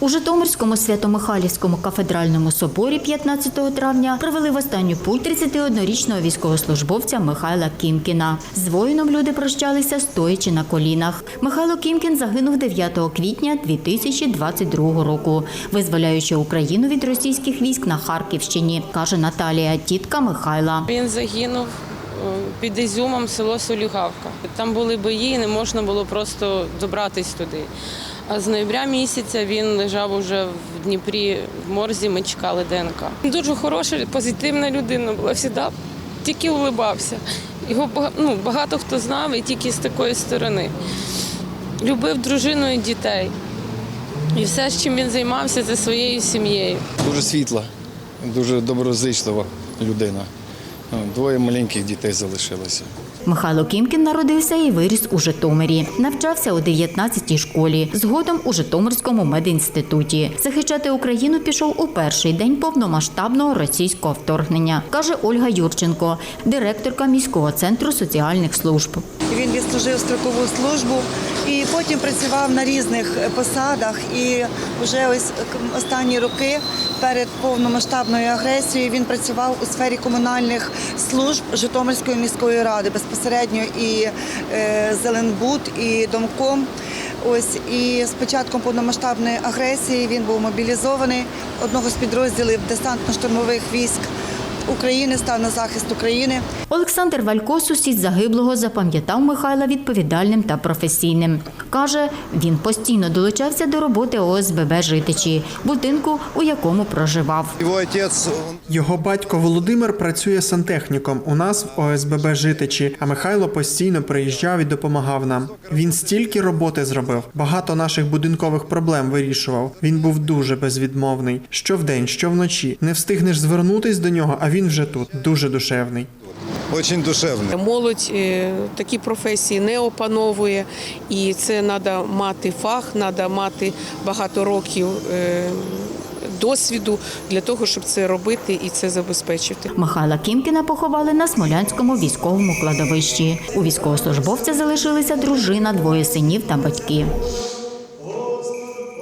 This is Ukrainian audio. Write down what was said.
У Житомирському Свято-Михайлівському кафедральному соборі 15 травня провели в останню путь 31-річного військовослужбовця Михайла Кімкіна. З воїном люди прощалися стоячи на колінах. Михайло Кімкін загинув 9 квітня 2022 року, визволяючи Україну від російських військ на Харківщині, каже Наталія, тітка Михайла. Він загинув е, під Ізюмом село Солюгавка. Там були бої, і не можна було просто добратись туди. А з ноября місяця він лежав уже в Дніпрі в морзі. Ми чекали ДНК. Дуже хороша, позитивна людина була завжди. Тільки улибався. Його ну, багато хто знав і тільки з такої сторони. Любив дружину і дітей. І все, чим він займався, це своєю сім'єю. Дуже світла, дуже доброзичлива людина. Двоє маленьких дітей залишилося. Михайло Кімкін народився і виріс у Житомирі. Навчався у 19-й школі, згодом у Житомирському медінституті. Захищати Україну пішов у перший день повномасштабного російського вторгнення, каже Ольга Юрченко, директорка міського центру соціальних служб. Він відслужив строкову службу і потім працював на різних посадах. І вже ось останні роки перед повномасштабною агресією він працював у сфері комунальних служб Житомирської міської ради безпосередньо і е, Зеленбуд, і Домком. Ось і з початком повномасштабної агресії він був мобілізований одного з підрозділів десантно-штурмових військ України, став на захист України. Олександр Валько, сусід загиблого, запам'ятав Михайла відповідальним та професійним. Каже, він постійно долучався до роботи ОСББ Житичі, будинку, у якому проживав. Його батько Володимир працює сантехніком у нас в ОСББ Житичі, а Михайло постійно приїжджав і допомагав нам. Він стільки роботи зробив, багато наших будинкових проблем вирішував. Він був дуже безвідмовний. Що вдень, що вночі. Не встигнеш звернутись до нього, а він вже тут. Дуже душевний. очень душевный. Молодь е, такі професії не опановує, і це треба мати фах, треба мати багато років е, досвіду для того, щоб це робити і це забезпечити. Михайла Кімкіна поховали на Смолянському військовому кладовищі. У військовослужбовця залишилися дружина, двоє синів та батьки.